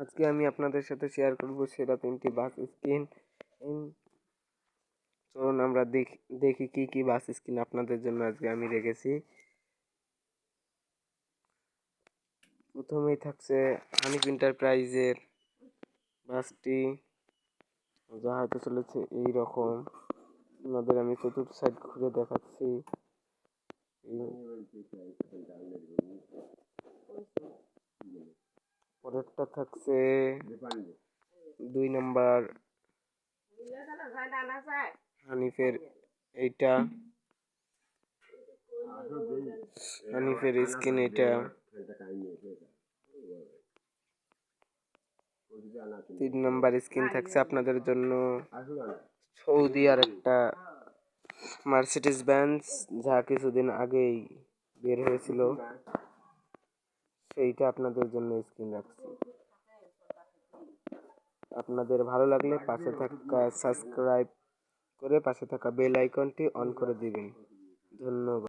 আজকে আমি আপনাদের সাথে শেয়ার করব সেরা তিনটি বাস স্কিন চলুন আমরা দেখি দেখি কি কি বাস স্কিন আপনাদের জন্য আজকে আমি রেখেছি। প্রথমেই থাকছে হানিফ এন্টারপ্রাইজের বাসটি। যা হয়তো চলেছে এই রকম আপনাদের আমি চতুর্থ সাইড ঘুরে দেখাচ্ছি। পরেরটা থাকছে দুই নাম্বার হানিফের এইটা। হানিফের স্কিন এটা তিন নাম্বার স্কিন থাকছে আপনাদের জন্য সৌদি আর একটা মার্সিডিস ব্যান্স যা কিছুদিন আগেই বের হয়েছিল। সেইটা আপনাদের জন্য স্ক্রিন রাখছি। আপনাদের ভালো লাগলে পাশে থাকা, সাবস্ক্রাইব করে পাশে থাকা বেল আইকনটি অন করে দিবেন। ধন্যবাদ।